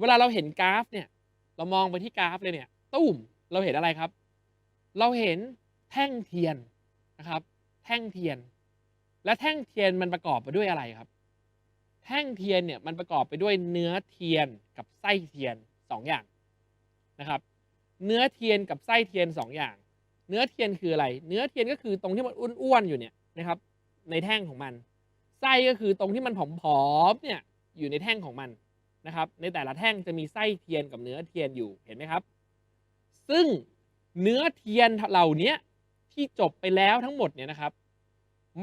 เวลาเราเห็นกราฟเนี่ยเรามองไปที่กราฟเลยเนี่ยตุ้มเราเห็นอะไรครับ เราเห็นแท่งเทียนนะครับ แท่งเทียน และแท่งเทียนมันประกอบไปด้วยอะไรครับ แท่งเทียนเนี่ยมันประกอบไปด้วยเนื้อเทียนกับไส้เทียนสองอย่างนะครับ เนื้อเทียนกับไส้เทียนสองอย่าง เนื้อเทียนคืออะไร เนื้อเทียนก็คือตรงที่มันอ้วนๆอยู่เนี่ยนะครับ ในแท่งของมัน ไส้ก็คือตรงที่มันผอมๆเนี่ยอยู่ในแท่งของมัน นะครับ ในแต่ละแท่งจะมีไส้เทียนกับเนื้อเทียนอยู่เห็นไหมครับ ซึ่งเนื้อเทียนเหล่านี้ที่จบไปแล้วทั้งหมดเนี่ยนะครับ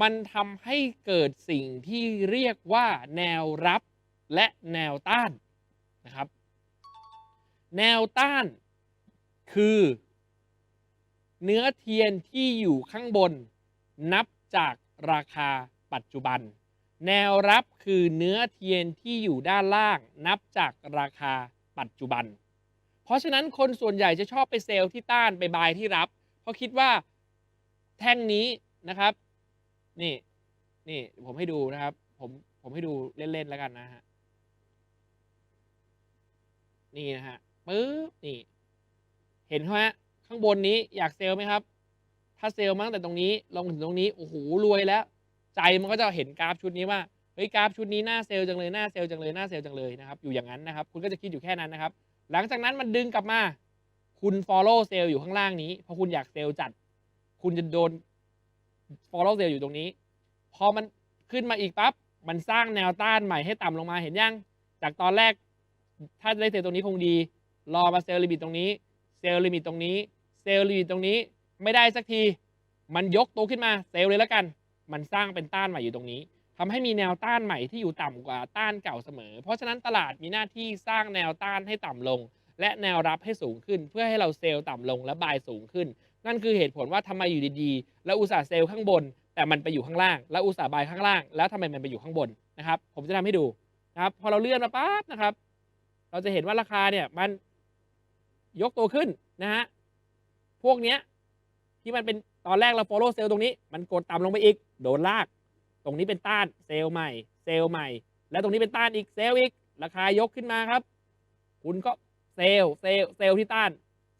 มันทำให้เกิดสิ่งที่เรียกว่าแนวรับและแนวต้านนะครับ แนวต้านคือเนื้อเทียนที่อยู่ข้างบนนับจากราคาปัจจุบัน แนวรับคือเนื้อเทียนที่อยู่ด้านล่างนับจากราคาปัจจุบัน เพราะฉะนั้นคนส่วนใหญ่จะชอบไปเซลล์ที่ต้านไปบายที่รับ เพราะคิดว่าแท่งนี้นะครับ นี่นี่ผมให้ดูนะครับ ผมผมให้ดูเล่นๆแล้วกันนะฮะนี่นะฮะปึ๊บนี่ เห็นไหมข้างบนนี้อยากเซลล์ไหมครับ ถ้าเซลล์มาตั้งแต่ตรงนี้ลงถึงตรงนี้โอ้โหรวยแล้ว ใจมันก็จะเห็นกราฟชุดนี้ว่าเฮ้ยกราฟชุดนี้หน้าเซลล์จังเลยหน้าเซลล์จังเลยหน้าเซลล์จังเลยนะครับอยู่อย่างนั้นนะครับ คุณก็จะคิดอยู่แค่นั้นนะครับ หลังจากนั้นมันดึงกลับมา คุณ follow เซลล์อยู่ข้างล่างนี้เพราะคุณอยากเซลล์จัด คุณจะโดน follow เซลล์อยู่ตรงนี้ พอมันขึ้นมาอีกปั๊บมันสร้างแนวต้านใหม่ให้ต่ำลงมาเห็นยังจากตอนแรก ถ้าได้เซลล์ตรงนี้คงดี รอมาเซลล์ลิมิตตรงนี้ เซลล์ลิมิตตรงนี้ เซลล์ลิมิตตรงนี้ ไม่ได้สักที มันยกตัวขึ้นมาเซลล์เลยแล้วกัน มันสร้างเป็นต้านใหม่อยู่ตรงนี้ทำให้มีแนวต้านใหม่ที่อยู่ต่ำกว่าต้านเก่าเสมอ เพราะฉะนั้นตลาดมีหน้าที่สร้างแนวต้านให้ต่ำลง และแนวรับให้สูงขึ้น เพื่อให้เราเซลล์ต่ำลงและบายสูงขึ้น นั่นคือเหตุผลว่าทำไมอยู่ดีๆ แล้วอุตสาห์เซลล์ข้างบน แต่มันไปอยู่ข้างล่าง แล้วอุตสาห์บายข้างล่าง แล้วทำไมมันไปอยู่ข้างบนนะครับ ผมจะทำให้ดูนะครับพอเราเลื่อนมาปั๊บนะครับ เราจะเห็นว่าราคาเนี่ยมันยกตัวขึ้นนะฮะพวกเนี้ยที่มันเป็น ตอนแรกเรา follow เซลล์ตรงนี้ มันกดต่ำลงไปอีก โดนลาก ตรงนี้เป็นต้านเซลล์ใหม่ เซลล์ใหม่ แล้วตรงนี้เป็นต้านอีกเซลล์อีก ราคายกขึ้นมาครับ คุณก็เซลล์เซลล์เซลล์ที่ต้าน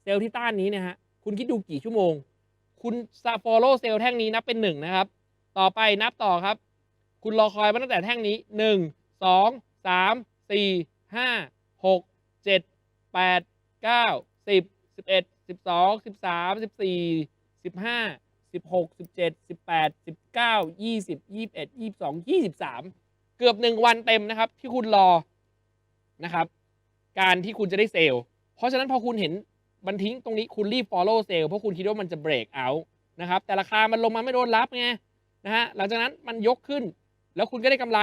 เซลล์ที่ต้านนี้เนี่ยฮะ คุณคิดดูกี่ชั่วโมง คุณซา follow เซลล์แท่งนี้นับเป็นหนึ่งนะครับ ต่อไปนับต่อครับ คุณรอคอยมาตั้งแต่แท่งนี้หนึ่งสองสามสี่ห้าหกเจ็ดแปดเก้าสิบสิบเอ็ดสิบสองสิบสามสิบสี่ สิบห้าสิบหกสิบเจ็ดสิบแปดสิบเก้ายี่สิบยี่สิบเอ็ดยี่สิบสองยี่สิบสามเกือบหนึ่งวันเต็มนะครับ ที่คุณรอนะครับ การที่คุณจะได้เซลล์ เพราะฉะนั้นพอคุณเห็นมันทิ้งตรงนี้คุณรีบ follow เซลล์เพราะคุณคิดว่ามันจะ break out นะครับ แต่ราคามันลงมาไม่โดนรับไงนะฮะหลังจากนั้นมันยกขึ้น แล้วคุณก็ได้กำไร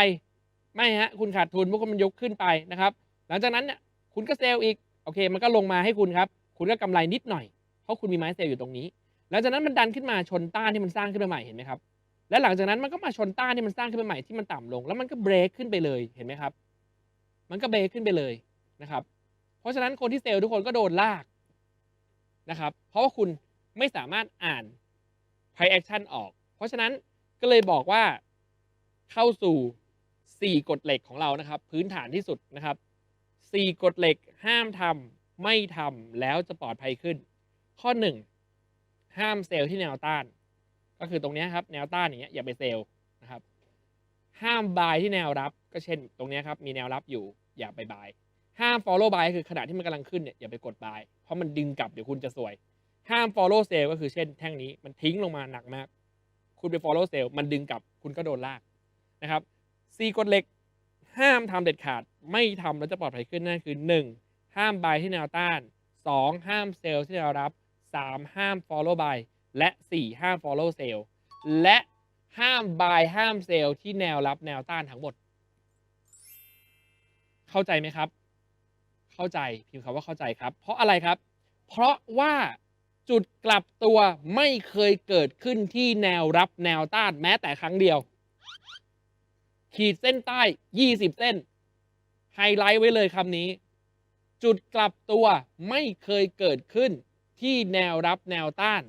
ไม่ฮะคุณขาดทุนเพราะมันยกขึ้นไปนะครับ หลังจากนั้นเนี่ยคุณก็เซลล์อีกโอเค มันก็ลงมาให้คุณครับ คุณก็กำไรนิดหน่อย เพราะคุณมีไม้เซลล์อยู่ตรงนี้ หลังจากนั้นมันดันขึ้นมาชนต้านที่มันสร้างขึ้นมาใหม่เห็นไหมครับและหลังจากนั้นมันก็มาชนต้านที่มันสร้างขึ้นมาใหม่ที่มันต่ำลง แล้วมันก็เบรกขึ้นไปเลยเห็นไหมครับ มันก็เบรกขึ้นไปเลยนะครับ เพราะฉะนั้นคนที่เซลล์ทุกคนก็โดนลากนะครับ เพราะว่าคุณไม่สามารถอ่าน price action ออก เพราะฉะนั้นก็เลยบอกว่าเข้าสู่ 4กฎเหล็กของเรานะครับ พื้นฐานที่สุดนะครับ 4กฎเหล็กห้ามทำไม่ทำแล้วจะปลอดภัยขึ้น ข้อ 1 ห้ามเซลล์ที่แนวต้าน ก็คือตรงนี้ครับแนวต้านอย่างเงี้ยอย่าไปเซลล์นะครับ ห้ามบายที่แนวรับ ก็เช่น ตรงนี้ครับมีแนวรับอยู่อย่าไปบายห้าม follow buy คือขณะที่มันกำลังขึ้นเนี่ยอย่าไปกด buy เพราะมันดึงกลับเดี๋ยวคุณจะสวย ห้าม follow sell ก็คือเช่น แท่งนี้มันทิ้งลงมาหนักมาก คุณไป follow sell มันดึงกลับคุณก็โดนลากนะครับสี่กฎเหล็ก ห้ามทำเด็ดขาดไม่ทำแล้วจะปลอดภัยขึ้นนั่นคือ 1. ห้าม buy ที่แนวต้าน 2. ห้าม sell ที่แนวรับ 3. ห้าม follow buy และ 4. ห้าม follow sell และห้าม buy ห้าม sell ที่แนวรับแนวต้านทั้งหมด เข้าใจไหมครับ เข้าใจพิมพ์คำว่าเข้าใจครับ เพราะอะไรครับ เพราะว่าจุดกลับตัวไม่เคยเกิดขึ้นที่แนวรับแนวต้านแม้แต่ครั้งเดียว ขีดเส้นใต้ 20 เส้น ไฮไลท์ไว้เลยคำนี้ จุดกลับตัวไม่เคยเกิดขึ้น ที่แนวรับแนวต้าน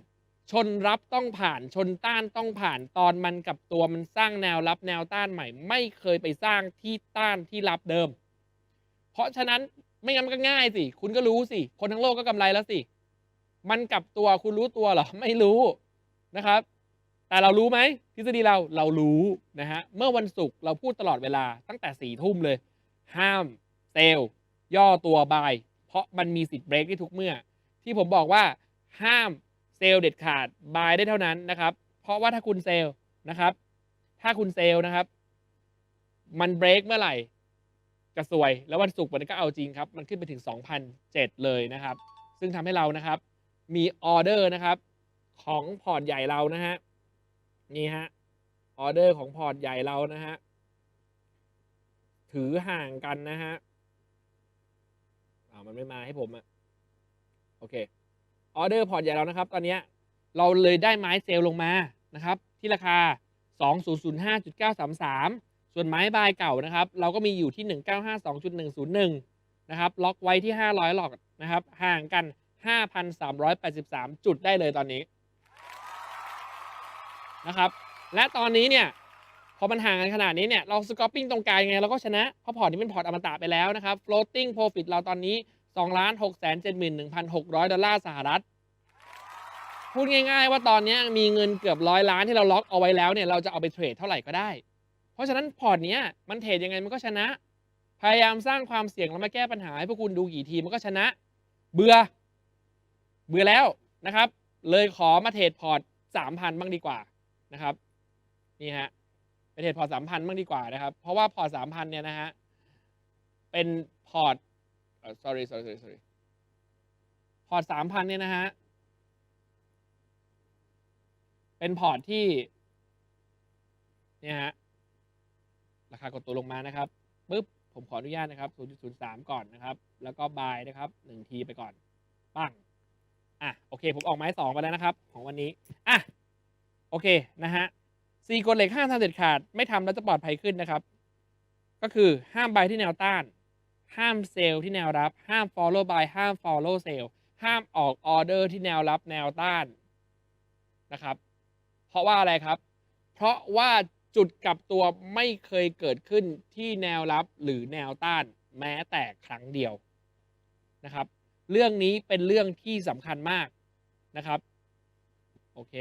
ชนรับต้องผ่านชนต้านต้องผ่านตอนมันกับตัวมันสร้างแนวรับแนวต้านใหม่ ไม่เคยไปสร้างที่ต้านที่รับเดิม เพราะฉะนั้นไม่งั้นมันก็ง่ายสิ คุณก็รู้สิ คนทั้งโลกก็กำไรแล้วสิ มันกับตัวคุณรู้ตัวเหรอ ไม่รู้นะครับ แต่เรารู้ไหมทฤษฎีเราเรารู้นะฮะ เมื่อวันศุกร์เราพูดตลอดเวลาตั้งแต่สี่ทุ่มเลย ห้ามเซลย่อตัวบาย เพราะมันมีสิทธิ์เบรกได้ทุกเมื่อ ที่ผมบอกว่าห้ามเซลล์เด็ดขาดบายได้เท่านั้นนะครับ เพราะว่าถ้าคุณเซลล์นะครับ ถ้าคุณเซลล์นะครับ มันเบรกเมื่อไหร่จะสวย แล้ววันศุกร์มันก็เอาจริงครับ มันขึ้นไปถึง 2,007 เลยนะครับ ซึ่งทำให้เรานะครับ มีออเดอร์นะครับ ของพอร์ตใหญ่เรานะฮะนี่ฮะออเดอร์ของพอร์ตใหญ่เรานะฮะถือห่างกันนะฮะอ่ามันไม่มาให้ผมอะ โอเคออเดอร์พอร์ตใหญ่เรานะครับ ตอนนี้เราเลยได้ไม้เซลล์ลงมานะครับ ที่ราคา 2005.933 ส่วนไม้บายเก่านะครับ เราก็มีอยู่ที่ 1952.101 นะครับ ล็อกไว้ที่ 500 หลอกนะครับ ห่างกัน 5,383 จุดได้เลยตอนนี้นะครับ และตอนนี้เนี่ยพอมันห่างกันขนาดนี้เนี่ย เราสกอปปิ้งตรงกลางยังไงเราก็ชนะ เพราะพอร์ตนี้เป็นพอร์ตอมตะไปแล้วนะครับ floating profit เราตอนนี้ 2 6 7 1 6 0 0 ดอลลาร์สหรัฐ พูดง่าย ๆ ว่าตอนนี้มีเงินเกือบร้อยล้านที่เราล็อกเอาไว้แล้วเนี่ยเราจะเอาไปเทรดเท่าไหร่ก็ได้ เพราะฉะนั้นพอร์ตเนี้ยมันเทรดยังไงมันก็ชนะ พยายามสร้างความเสี่ยงแล้วมาแก้ปัญหาให้พวกคุณดูกี่ทีมันก็ชนะ เบื่อ เบื่อแล้วนะครับ เลยขอมาเทรดพอร์ตสามพันบ้างดีกว่านะครับนี่ฮะไปเทรดพอร์ตสามพันบ้างดีกว่านะครับ เพราะว่าพอร์ตสามพันเนี่ยนะฮะเป็นพอร์ต sorry sorry sorry sorry พอร์ตสามพันเนี่ยนะฮะ เป็นพอร์ตที่ เนี่ยฮะ ราคากดตัวลงมานะครับปุ๊บ ผมขออนุญาตนะครับ0.03 ก่อนนะครับ แล้วก็บายนะครับ1ทีไปก่อน ปั้ง อะ โอเค ผมออกไม้สองไปแล้วนะครับ ของวันนี้ อะ โอเค นะฮะสี่กฎเหล็กห้ามทำเด็ดขาด ไม่ทำแล้วจะปลอดภัยขึ้นนะครับ ก็คือห้ามบายที่แนวต้าน ห้ามเซลล์ที่แนวรับ ห้าม follow buy ห้าม follow sell ห้ามออกออเดอร์ที่แนวรับแนวต้านนะครับ เพราะว่าอะไรครับ เพราะว่าจุดกลับตัวไม่เคยเกิดขึ้นที่แนวรับหรือแนวต้านแม้แต่ครั้งเดียวนะครับ เรื่องนี้เป็นเรื่องที่สำคัญมากนะครับ โอเค